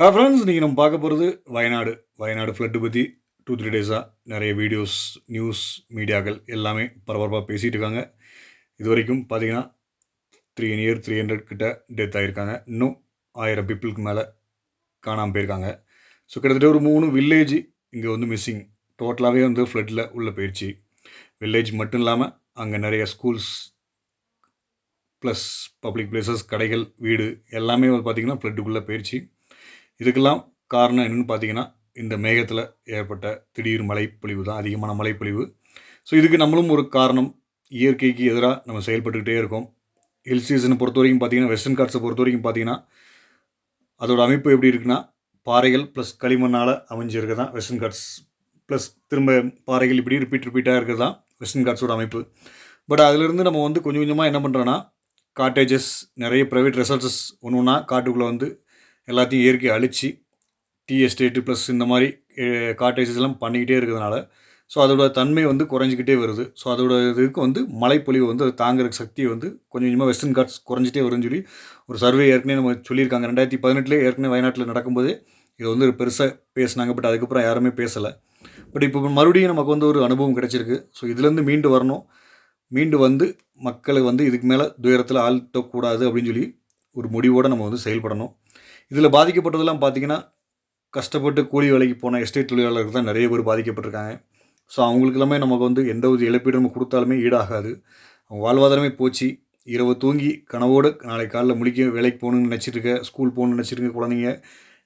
ஹா ஃப்ரெண்ட்ஸ் இன்றைக்கி நம்ம பார்க்க போகிறது வயநாடு. வயநாடு ஃப்ளட்டு பற்றி டூ த்ரீ டேஸாக நிறைய வீடியோஸ் நியூஸ் மீடியாக்கள் எல்லாமே பரபரப்பாக பேசிகிட்டு இருக்காங்க. இது வரைக்கும் பார்த்தீங்கன்னா த்ரீ இயர் த்ரீ ஹண்ட்ரட் கிட்ட டெத் ஆகியிருக்காங்க இன்னும் ஆயிரம் பீப்புளுக்கு மேலே காணாமல் போயிருக்காங்க. ஸோ கிட்டத்தட்ட ஒரு மூணு வில்லேஜ் இங்கே வந்து மிஸ்ஸிங் டோட்டலாகவே வந்து ஃப்ளட்டில் உள்ள போயிடுச்சு வில்லேஜ் மட்டும் இல்லாமல் அங்கே நிறைய ஸ்கூல்ஸ் ப்ளஸ் பப்ளிக் பிளேசஸ் கடைகள் வீடு எல்லாமே வந்து பார்த்திங்கன்னா ஃப்ளட்டுக்குள்ளே போயிடுச்சு இதுக்கெல்லாம் காரணம் என்னென்னு பார்த்தீங்கன்னா இந்த மேகத்தில் ஏற்பட்ட திடீர் மழைப்பொழிவு தான் அதிகமான மழைப்பொழிவு. ஸோ இதுக்கு நம்மளும் ஒரு காரணம். இயற்கைக்கு எதிராக நம்ம செயல்பட்டுக்கிட்டே இருக்கோம். ஹில் சீசனை பொறுத்த வரைக்கும் பார்த்தீங்கன்னா வெஸ்டர்ன் காட்ஸை பொறுத்த வரைக்கும் பார்த்தீங்கன்னா அதோட அமைப்பு எப்படி இருக்குன்னா பாறைகள் ப்ளஸ் களிமண்ணால் அமைஞ்சிருக்க தான் வெஸ்டர்ன் காட்ஸ் ப்ளஸ் திரும்ப பாறைகள் இப்படி ரிப்பீட் ரிப்பீட்டாக இருக்கிறது தான் வெஸ்டர்ன் காட்ஸோட அமைப்பு. பட் அதிலிருந்து நம்ம வந்து கொஞ்சம் கொஞ்சமாக என்ன பண்ணுறோன்னா காட்டேஜஸ் நிறைய ப்ரைவேட் ரெசார்ட்ஸஸ் ஒன்று ஒன்றா காட்டுக்குள்ளே வந்து எல்லாத்தையும் இயற்கையை அழித்து டீ எஸ்டேட்டு ப்ளஸ் இந்த மாதிரி காட்டேஜஸ் எல்லாம் பண்ணிக்கிட்டே இருக்கிறதுனால ஸோ அதோட தன்மை வந்து குறைஞ்சிக்கிட்டே வருது. ஸோ அதோட இதுக்கு வந்து மழைப்பொழிவு வந்து அது தாங்குற சக்தி வந்து கொஞ்சம் கொஞ்சமாக வெஸ்டர்ன் காட்ஸ் குறைஞ்சிட்டே வரும்னு சொல்லி ஒரு சர்வே ஏற்கனவே நம்ம சொல்லியிருக்காங்க. ரெண்டாயிரத்தி பதினெட்டுலேயே ஏற்கனவே வயநாட்டில் நடக்கும்போது இது வந்து ஒரு பெருசாக பேசினாங்க. பட் அதுக்கப்புறம் யாருமே பேசலை. பட் இப்போ மறுபடியும் நமக்கு வந்து ஒரு அனுபவம் கிடச்சிருக்கு. ஸோ இதுலேருந்து மீண்டு வரணும். மீண்டு வந்து மக்களை வந்து இதுக்கு மேலே துயரத்தில் ஆழ்த்தக்கூடாது அப்படின்னு சொல்லி ஒரு முடிவோடு நம்ம வந்து செயல்படணும். இதில் பாதிக்கப்பட்டதெல்லாம் பார்த்திங்கன்னா கஷ்டப்பட்டு கூலி வேலைக்கு போன எஸ்டேட் தொழிலாளர்கள் தான் நிறைய பேர் பாதிக்கப்பட்டிருக்காங்க. ஸோ அவங்களுக்கு எல்லாமே நமக்கு வந்து எந்த ஒரு இழப்பீடு நம்ம கொடுத்தாலுமே ஈடாகாது. அவங்க வாழ்வாதாரமே போச்சு. இரவு தூங்கி கனவோடு நாளை காலையில் முடிக்க வேலைக்கு போகணுன்னு நினச்சிட்டு ஸ்கூல் போகணுன்னு நினச்சிட்டு குழந்தைங்க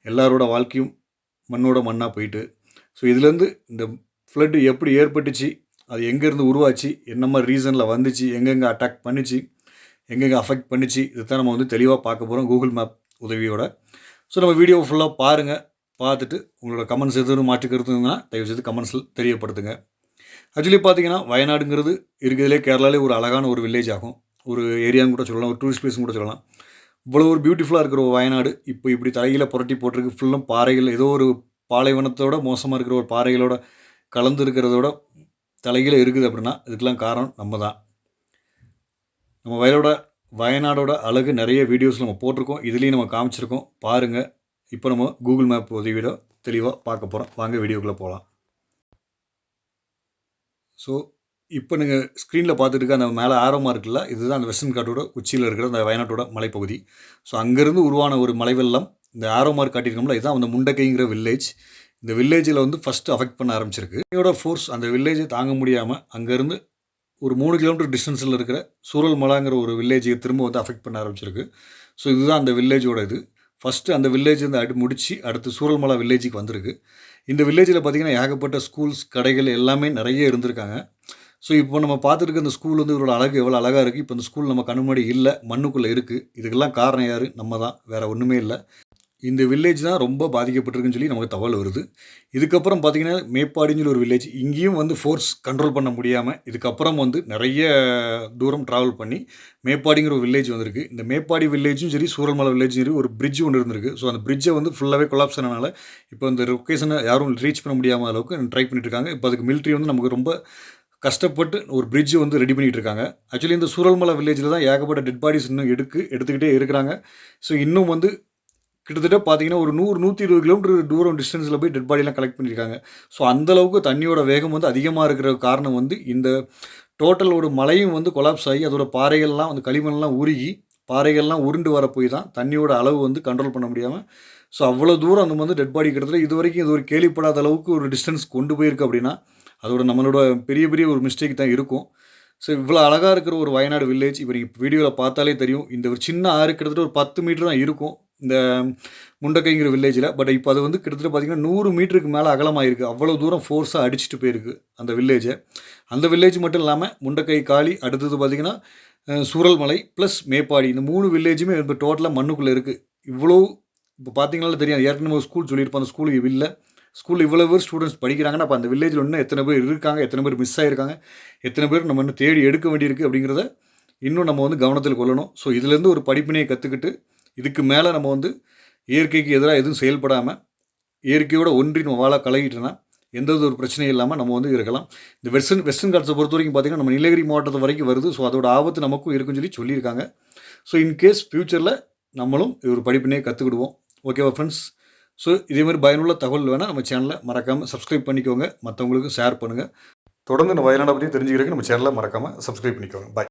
எல்லாரோட வாழ்க்கையும் மண்ணோட மண்ணாக போயிட்டு. ஸோ இதுலேருந்து இந்த ஃப்ளட்டு எப்படி ஏற்பட்டுச்சு அது எங்கேருந்து உருவாச்சு என்ன மாதிரி ரீசனில் வந்துச்சு எங்கெங்கே அட்டாக் பண்ணிச்சு எங்கெங்கே அஃபெக்ட் பண்ணிச்சு இதை தான் நம்ம வந்து தெளிவாக பார்க்க போகிறோம் கூகுள் மேப் உதவியோட. ஸோ நம்ம வீடியோ ஃபுல்லாக பாருங்கள் பார்த்துட்டு உங்களோட கமெண்ட்ஸ் எதுவும் மாற்றி இருந்ததுன்னா தயவுசெய்து கமெண்ட்ஸில் தெரியப்படுத்துங்க. ஆக்சுவலி பார்த்தீங்கன்னா வயநாடுங்கிறது இருக்கிறதுலே கேரளாலே ஒரு அழகான ஒரு வில்லேஜ் ஆகும். ஒரு ஏரியான்னு கூட சொல்லலாம் ஒரு டூரிஸ்ட் பிளேஸ்னு கூட சொல்லலாம். இவ்வளோ ஒரு பியூட்டிஃபுல்லாக இருக்கிற ஒரு வயநாடு இப்போ இப்படி தலையில் புரட்டி போட்டிருக்கு ஃபுல்லும் பாறைகள் ஏதோ ஒரு பாலைவனத்தோட மோசமாக இருக்கிற ஒரு பாறைகளோட கலந்து இருக்கிறதோட தலையில் இருக்குது அப்படின்னா இதுக்கெல்லாம் காரணம் நம்ம தான் நம்ம வயலோட வயநாடோட அழகு நிறைய வீடியோஸ் நம்ம போட்டிருக்கோம். இதுலேயும் நம்ம காமிச்சிருக்கோம். பாருங்கள் இப்போ நம்ம கூகுள் மேப் உதவியோட தெளிவாக பார்க்க போகிறோம் வாங்க வீடியோக்குள்ளே போகலாம் ஸோ இப்போ நீங்கள் ஸ்க்ரீனில் பார்த்துட்டு அந்த மேலே ஆரமாக இருக்குல்ல இதுதான் அந்த வெஸ்டர்ன் காட்டோட உச்சியில் இருக்கிற அந்த வயநாட்டோட மலைப்பகுதி. ஸோ அங்கேருந்து உருவான ஒரு மலை இந்த ஆரோ மார்க் காட்டியிருக்கோம்ல இதுதான் அந்த முண்டக்கைங்கிற வில்லேஜ் இந்த வில்லேஜில் வந்து ஃபஸ்ட்டு அஃபெக்ட் பண்ண ஆரம்பிச்சிருக்கு. இதோட ஃபோர்ஸ் அந்த வில்லேஜை தாங்க முடியாமல் அங்கேருந்து ஒரு மூணு கிலோமீட்டர் டிஸ்டன்ஸில் இருக்கிற சூரல் மலாங்கிற ஒரு வில்லேஜை திரும்ப வந்து அஃபெக்ட் பண்ண ஆரம்பிச்சிருக்கு. ஸோ இதுதான் அந்த வில்லேஜோட இது. ஃபஸ்ட்டு அந்த வில்லேஜ் வந்து அடி முடித்து அடுத்து சூரல்மலா வில்லேஜுக்கு வந்திருக்கு. இந்த வில்லேஜில் பார்த்திங்கன்னா ஏகப்பட்ட ஸ்கூல்ஸ் கடைகள் எல்லாமே நிறைய இருந்திருக்காங்க. ஸோ இப்போ நம்ம பார்த்துருக்க இந்த ஸ்கூல் வந்து இவரோட அழகு எவ்வளோ அழகாக இருக்குது இப்போ இந்த ஸ்கூல் நம்ம கண்ணு இல்லை மண்ணுக்குள்ளே இருக்குது இதுக்கெல்லாம் காரணம் யார்? நம்ம தான். வேறு ஒன்றுமே இல்லை. இந்த வில்லேஜ் தான் ரொம்ப பாதிக்கப்பட்டிருக்குன்னு சொல்லி நமக்கு தகவல் வருது. இதுக்கப்புறம் பார்த்திங்கன்னா மேப்பாடின்னு சொல்லி ஒரு வில்லேஜ் இங்கேயும் வந்து ஃபோர்ஸ் கண்ட்ரோல் பண்ண முடியாமல் இதுக்கப்புறம் வந்து நிறைய தூரம் ட்ராவல் பண்ணி மேப்பாடிங்கிற ஒரு வில்லேஜ் வந்திருக்கு. இந்த மேப்பாடி வில்லேஜும் சரி சூரல்மலை வில்லேஜும் சரி ஒரு பிரிட்ஜ் ஒன்று இருந்திருக்கு. ஸோ அந்த பிரிட்ஜை வந்து ஃபுல்லாகவே கொலாப்ஸ் ஆனனால இப்போ இந்த லொக்கேஷனை யாரும் ரீச் பண்ண முடியாமல் அளவுக்கு ட்ரை பண்ணிட்டு இருக்காங்க. இப்போ அதுக்கு மிலிட்ரி வந்து நமக்கு ரொம்ப கஷ்டப்பட்டு ஒரு பிரிட்ஜ் வந்து ரெடி பண்ணிகிட்டு இருக்காங்க. ஆக்சுவலி இந்த சூரல்மலை வில்லேஜில் தான் ஏகப்பட்ட டெட் பாடிஸ் இன்னும் எடுக்கு எடுத்துக்கிட்டே இருக்கிறாங்க. ஸோ இன்னும் வந்து கிட்டத்தட்ட பார்த்தீங்கன்னா ஒரு நூறு நூற்றி இருபது கிலோமீட்டர் தூரம் டிஸ்டன்ஸில் போய் டெட் பாடிலாம் கலெக்ட் பண்ணியிருக்காங்க. ஸோ அந்தளவுக்கு தண்ணியோட வேகம் வந்து அதிகமாக இருக்கிற காரணம் வந்து இந்த டோட்டலோட மலையும் வந்து கொலாப்ஸ் ஆகி அதோட பாறைகள்லாம் வந்து களிமண்லாம் உருகி பாறைகள்லாம் உருண்டு வர போய் தான் தண்ணியோட அளவு வந்து கண்ட்ரோல் பண்ண முடியாமல் ஸோ அவ்வளோ தூரம் அந்த வந்து டெட் பாடி கிட்டத்தட்ட இது வரைக்கும் இது ஒரு கேள்விப்படாத அளவுக்கு ஒரு டிஸ்டன்ஸ் கொண்டு போயிருக்கு அப்படின்னா அதோட நம்மளோட பெரிய பெரிய ஒரு மிஸ்டேக் தான் இருக்கும். ஸோ இவ்வளோ அழகாக இருக்கிற ஒரு வயநாடு வில்லேஜ் இப்போ நீங்கள் வீடியோவில் பார்த்தாலே தெரியும். இந்த ஒரு சின்ன ஆறு கிட்டத்தட்ட ஒரு பத்து மீட்டர் தான் இருக்கும். இந்த முண்டக்கைங்கிற வில்லேஜில் பட் இப்போ அது வந்து கிட்டத்தட்ட பார்த்திங்கன்னா நூறு மீட்டருக்கு மேலே அகலமாயிருக்கு. அவ்வளோ தூரம் ஃபோர்ஸாக அடிச்சுட்டு போயிருக்கு அந்த வில்லேஜை அந்த வில்லேஜ் மட்டும் இல்லாமல் முண்டக்கை காளி அடுத்தது பார்த்திங்கன்னா சூரல்மலை ப்ளஸ் மேப்பாடி இந்த மூணு வில்லேஜுமே இப்போ டோட்டலாக மண்ணுக்குள்ளே இருக்குது இவ்வளோ இப்போ பார்த்தீங்கனால தெரியும் ஏற்கனவே ஸ்கூல் சொல்லியிருப்போம். அந்த ஸ்கூலுக்கு இல்லை. ஸ்கூலில் இவ்வளோ பேர் ஸ்டூடெண்ட்ஸ் படிக்கிறாங்கன்னா அப்போ அந்த வில்லேஜில் இன்னும் எத்தனை பேர் இருக்காங்க எத்தனை பேர் மிஸ் ஆகிருக்காங்க எத்தனை பேர் நம்ம இன்னும் தேடி எடுக்க வேண்டியிருக்கு அப்படிங்கிறத இன்னும் நம்ம வந்து கவனத்தில் கொள்ளணும். ஸோ இதுலேருந்து ஒரு படிப்பினையை கற்றுக்கிட்டு இதுக்கு மேலே நம்ம வந்து இயற்கைக்கு எதிராக எதுவும் செயல்படாமல் இயற்கையோட ஒன்றி நம்ம வாழ கலகிட்டோன்னா எந்த ஒரு பிரச்சனையும் இல்லாமல் நம்ம வந்து இருக்கலாம். இந்த வெஸ்டர்ன் வெஸ்டர்ன் காட்ஸை பொறுத்த வரைக்கும் பார்த்திங்கன்னா நம்ம நீலகிரி மாவட்டத்தை வரைக்கும் வருது. ஸோ அதோட ஆபத்து நமக்கும் இருக்குன்னு சொல்லி சொல்லியிருக்காங்க. ஸோ இன்கேஸ் ஃப்யூச்சரில் நம்மளும் ஒரு படிப்பினையே கற்றுக்கிடுவோம் ஓகேவா ஃப்ரெண்ட்ஸ் ஸோ இதே மாதிரி பயனுள்ள தகவல் வேணால் நம்ம சேனலை மறக்காமல் சப்ஸ்கிரைப் பண்ணிக்கோங்க. மற்றவங்களுக்கும் ஷேர் பண்ணுங்கள் தொடர்ந்து நம்ம வயலான பற்றி தெரிஞ்சுக்கிறதுக்கு நம்ம சேனலை மறக்காமல் சப்ஸ்கிரைப் பண்ணிக்கோங்க. பாய்